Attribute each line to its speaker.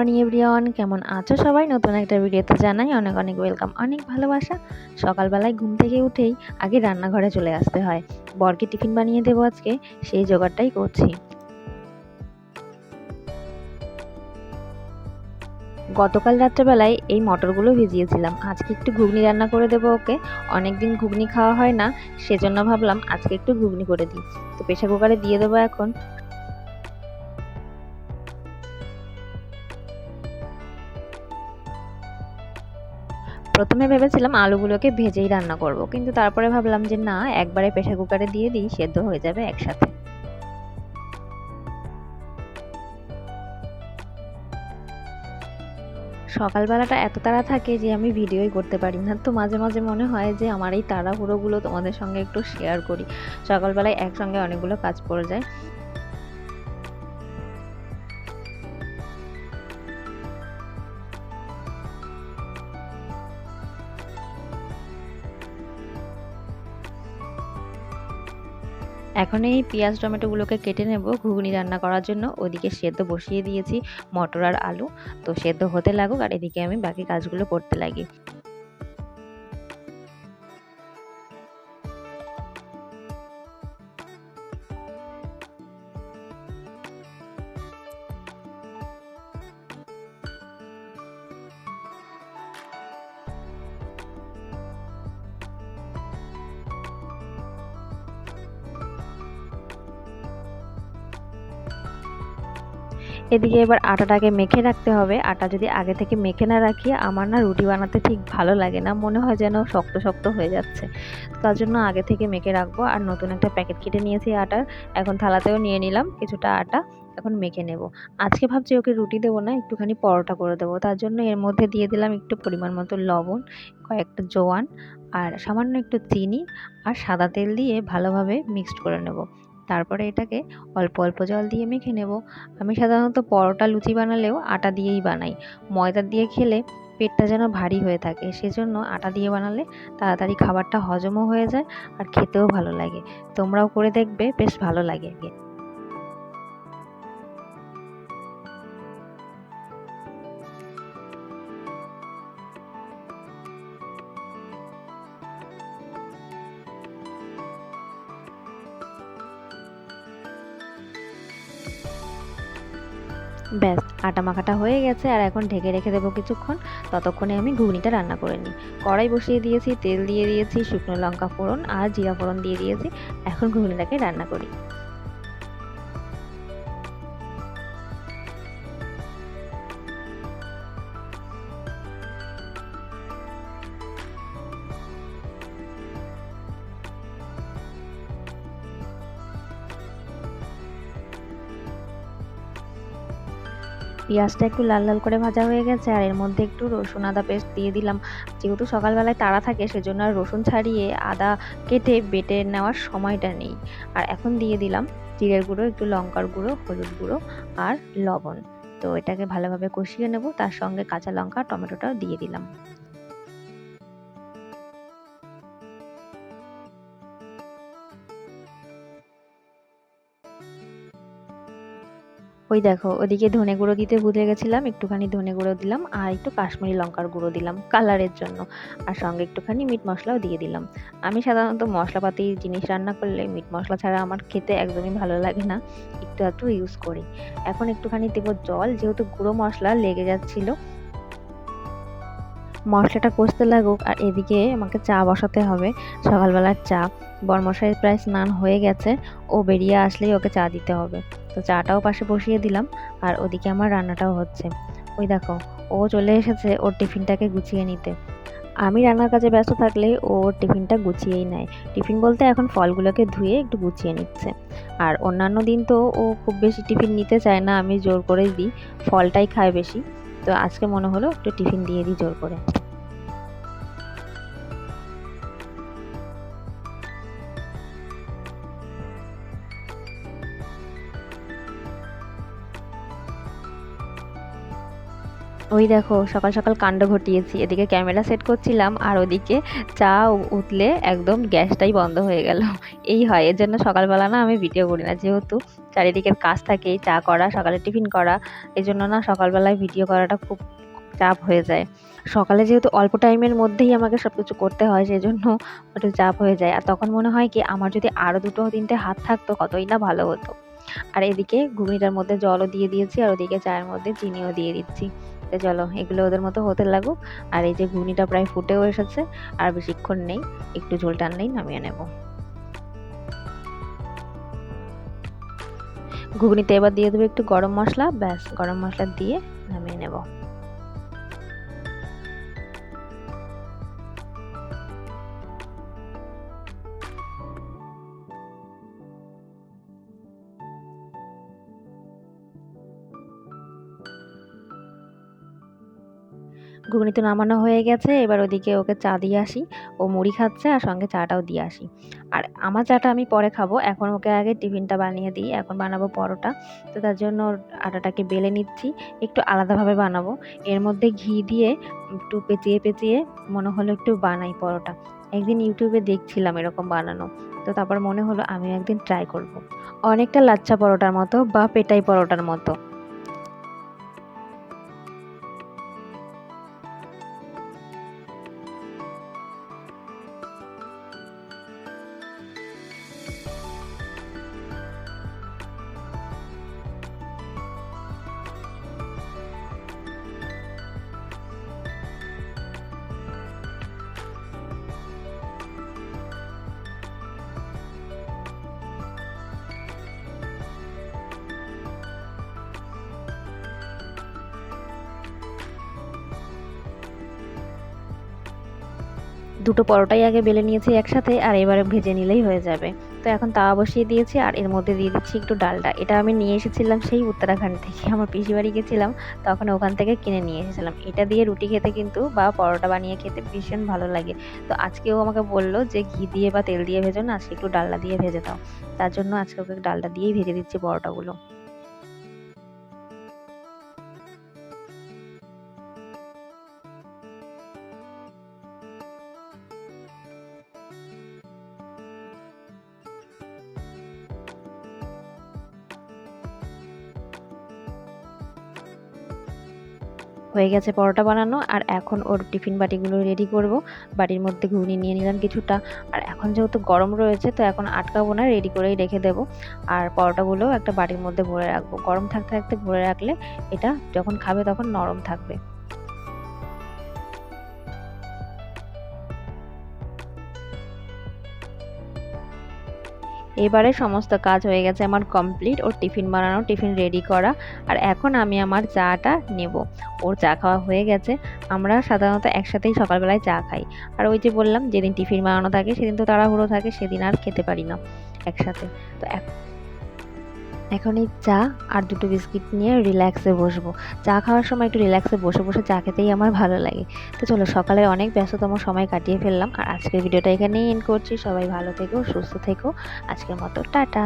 Speaker 1: Morning everyone কেমন আছো সবাই? নতুন একটা ভিডিওতে জানাই অনেক অনেক ওয়েলকাম অনেক ভালোবাসা। সকালবেলায় ঘুম থেকে উঠেই আগে রান্নাঘরে চলে আসতে হয়। বরকে টিফিন বানিয়ে দেবো আজকে, সেই জোগাড়টাই করছি। গতকাল রাত্রেবেলায় এই মটরগুলো ভিজিয়েছিলাম। আজকে একটু ঘুগনি রান্না করে দেবো ওকে। অনেকদিন ঘুগনি খাওয়া হয় না, সেজন্য ভাবলাম আজকে একটু ঘুগনি করে দিই। তো প্রেশার কুকারে দিয়ে দেবো এখন। প্রথমে ভেবেছিলাম আলুগুলোকে ভেজেই রান্না করব, কিন্তু তারপরে ভাবলাম যে না, একবারে প্রেশার কুকারে দিয়ে দিই, সেদ্ধ হয়ে যাবে একসাথে। সকালবেলাটা এত তাড়া থাকে যে আমি ভিডিওই করতে পারি না। তো মাঝে মাঝে মনে হয় যে আমার এই তাড়াহুড়োগুলো তোমাদের সঙ্গে একটু শেয়ার করি। সকালবেলায় একসঙ্গে অনেকগুলো কাজ পড়ে যায়। এখন এই পেঁয়াজ টমেটোগুলোকে কেটে নেব। ঘুগনি রান্না করার জন্য ওদিকে সেদ্ধ বসিয়ে দিয়েছি মটর আর আলু। তো সেদ্ধ হতে লাগুক আর এদিকে আমি বাকি কাজগুলো করতে লাগি। এদিকে এবার আটাটাকে মেখে রাখতে হবে। আটা যদি আগে থেকে মেখে না রাখি, আমার না রুটি বানাতে ঠিক ভালো লাগে না। মনে হয় যেন শক্ত শক্ত হয়ে যাচ্ছে। তার জন্য আগে থেকে মেখে রাখব। আর নতুন একটা প্যাকেট কেটে নিয়েছি আটার। এখন থালাতেও নিয়ে নিলাম কিছুটা আটা। এখন মেখে নেব। আজকে ভাবছি ওকে রুটি দেবো না, একটুখানি পরোটা করে দেবো। তার জন্য এর মধ্যে দিয়ে দিলাম একটু পরিমাণ মতো লবণ, কয়েকটা জোয়ান, আর সামান্য একটু চিনি, আর সাদা তেল দিয়ে ভালোভাবে মিক্সড করে নেব। তারপরে এটাকে অল্প অল্প জল দিয়ে মেখে নেব। আমি সাধারণত পরোটা, লুচি বানালেও আটা দিয়েই বানাই। ময়দা দিয়ে খেলে পেটটা যেন ভারী হয়ে থাকে, সেজন্য আটা দিয়ে বানালে তাড়াতাড়ি খাবারটা হজমও হয়ে যায় আর খেতেও ভালো লাগে। তোমরাও করে দেখবে, বেশ ভালো লাগে। ব্যাস আটা মাখাটা হয়ে গেছে আর এখন ঢেকে রেখে দেবো কিছুক্ষণ। ততক্ষণে আমি ঘুগনিটা রান্না করে নিই। কড়াই বসিয়ে দিয়েছি, তেল দিয়ে দিয়েছি, শুকনো লঙ্কা ফোড়ন আর জিরা ফোড়ন দিয়ে দিয়েছি। এখন ঘুগনিটাকে রান্না করি। পেঁয়াজটা একটু লাল লাল করে ভাজা হয়ে গেছে আর এর মধ্যে একটু রসুন, আদা পেস্ট দিয়ে দিলাম। যেহেতু সকালবেলায় তাড়া থাকে, সেজন্য আর রসুন ছাড়িয়ে আদা কেটে বেটে নেওয়ার সময়টা নেই। আর এখন দিয়ে দিলাম জিরের গুঁড়ো, একটু লঙ্কার গুঁড়ো, হলুদ গুঁড়ো আর লবণ। তো এটাকে ভালোভাবে কষিয়ে নেব, তার সঙ্গে কাঁচা লঙ্কা, টমেটোটাও দিয়ে দিলাম। ওই দেখো, ওদিকে ধনে গুঁড়ো দিতে ভুলে গেছিলাম, একটুখানি ধনে গুঁড়ো দিলাম আর একটু কাশ্মীরি লঙ্কার গুঁড়ো দিলাম কালারের জন্য। আর সঙ্গে একটুখানি মিট মশলাও দিয়ে দিলাম। আমি সাধারণত মশলাপাতি জিনিস রান্না করলে মিট মশলা ছাড়া আমার খেতে একদমই ভালো লাগে না, একটু একটু ইউজ করি। এখন একটুখানি দেবো জল, যেহেতু গুঁড়ো মশলা লেগে যাচ্ছিল। মশলাটা কষতে লাগুক আর এদিকে আমাকে চা বসাতে হবে, সকালবেলার চা। বরমশাই প্রায় স্নান হয়ে গেছে, ও বেরিয়ে আসলেই ওকে চা দিতে হবে। তো চাটাও পাশে বসিয়ে দিলাম, আর ওদিকে আমার রান্নাটাও হচ্ছে। ওই দেখো, ও চলে এসেছে ওর টিফিনটাকে গুছিয়ে নিতে। আমি রান্নার কাজে ব্যস্ত থাকলে ও টিফিনটা গুছিয়েই নেয়। টিফিন বলতে এখন ফলগুলোকে ধুয়ে একটু গুছিয়ে নিচ্ছে। আর অন্যান্য দিন তো ও খুব বেশি টিফিন নিতে চায় না, আমি জোর করে দিই। ফলটাই খায় বেশি। তো আজকে মনে হলো একটু টিফিন দিয়ে দিই জোর করে। ওই দেখো, সকাল সকাল কাণ্ড ঘটিয়েছি। এদিকে ক্যামেরা সেট করছিলাম আর ওদিকে চা উ- উতলে একদম গ্যাসটাই বন্ধ হয়ে গেল। এই হয়, এর জন্য সকালবেলা না আমি ভিডিও করি না। যেহেতু চারিদিকের কাজ থাকে চা করা, সকালে টিফিন করা, এই জন্য না সকালবেলায় ভিডিও করাটা খুব চাপ হয়ে যায়। সকালে যেহেতু অল্প টাইমের মধ্যেই আমাকে সব কিছু করতে হয় সেই জন্য একটু চাপ হয়ে যায়। আর তখন মনে হয় কি, আমার যদি আরও দুটো, তিনটে হাত থাকতো, কতই না ভালো হতো। আর এদিকে ঘুগনিটার মধ্যে জলও দিয়ে দিয়েছি, আর ওদিকে চায়ের মধ্যে চিনিও দিয়ে দিচ্ছি। তো চলো, এগুলো ওদের মতো হতে লাগুক। আর এই যে ঘুগনিটা প্রায় ফুটেও এসেছে, আর বেশিক্ষণ নেই, একটু ঝোল টানলেই নামিয়ে নেব। ঘুগনিতে এবার দিয়ে দেবো একটু গরম মশলা, ব্যাস, গরম মশলা দিয়ে নামিয়ে নেব। ঘুগনি তো নামানো হয়ে গেছে, এবার ওদিকে ওকে চা দিয়ে আসি। ও মুড়ি খাচ্ছে আর সঙ্গে চাটাও দিয়ে আসি। আর আমার চাটা আমি পরে খাব, এখন ওকে আগে টিফিনটা বানিয়ে দিই, এখন বানাবো পরোটা। তো তার জন্য আটাটাকে বেলে নিচ্ছি, একটু আলাদাভাবে বানাবো। এর মধ্যে ঘি দিয়ে একটু পেঁচিয়ে পেঁচিয়ে মনে হলো একটু বানাই পরোটা। একদিন ইউটিউবে দেখছিলাম এরকম বানানো। তো তারপর মনে হলো আমি একদিন ট্রাই করব। অনেকটা লাচ্ছা পরোটার মতো বা পেটাই পরোটার মতো। দুটো পরোটাই আগে বেলে নিয়েছি একসাথে আর এবারে ভেজে নিলেই হয়ে যাবে। তো এখন তাওয়া বসিয়ে দিয়েছি আর এর মধ্যে দিয়ে দিচ্ছি একটু ডালটা এটা আমি নিয়ে এসেছিলাম সেই উত্তরাখণ্ড থেকে। আমার পিসি বাড়ি গেছিলাম, তখন ওখান থেকে কিনে নিয়ে এসেছিলাম। এটা দিয়ে রুটি খেতে কিন্তু বা পরোটা বানিয়ে খেতে ভীষণ ভালো লাগে। তো আজকেও আমাকে বলল যে ঘি দিয়ে বা তেল দিয়ে ভেজো না, আজকে একটু ডালটা দিয়ে ভেজে দাও। তার জন্য আজকে ওকে ডালটা দিয়েই ভেজে দিচ্ছি পরোটাগুলো। হয়ে গেছে পরোটা বানানো, আর এখন ওর টিফিন বাটিগুলো রেডি করব। বাটির মধ্যে ঘুগনি নিয়ে নিলাম কিছুটা। আর এখন যেহেতু গরম রয়েছে, তো এখন আটকাবো না রেডি করেই রেখে দেব। আর পরোটাগুলো একটা বাটির মধ্যে ভরে রাখব। গরম থাকতে থাকতে ভরে রাখলে এটা যখন খাবে তখন নরম থাকবে। এবারে সমস্ত কাজ হয়ে গেছে আমার কমপ্লিট ওর টিফিন বানানো, টিফিন রেডি করা, আর এখন আমি আমার চাটা নেব। ওর চা খাওয়া হয়ে গেছে, আমরা সাধারণত একসাথেই সকালবেলায় চা খাই। আর ওই যে বললাম, যেদিন টিফিন বানানো থাকে, সেদিন তো তাড়াহুড়ো থাকে, সেদিন আর খেতে পারি না একসাথে। তো এক- এখন এই চা আর দুটো বিস্কিট নিয়ে রিল্যাক্সে বসবো। চা খাওয়ার সময় একটু রিল্যাক্সে বসে বসে চা খেতেই আমার ভালো লাগে। তো চলো সকালে অনেক ব্যস্ততম সময় কাটিয়ে ফেললাম। আর আজকের ভিডিওটা এখানেই এন্ড করছি। সবাই ভালো থেকো, সুস্থ থেকো। আজকের মতো, টাটা।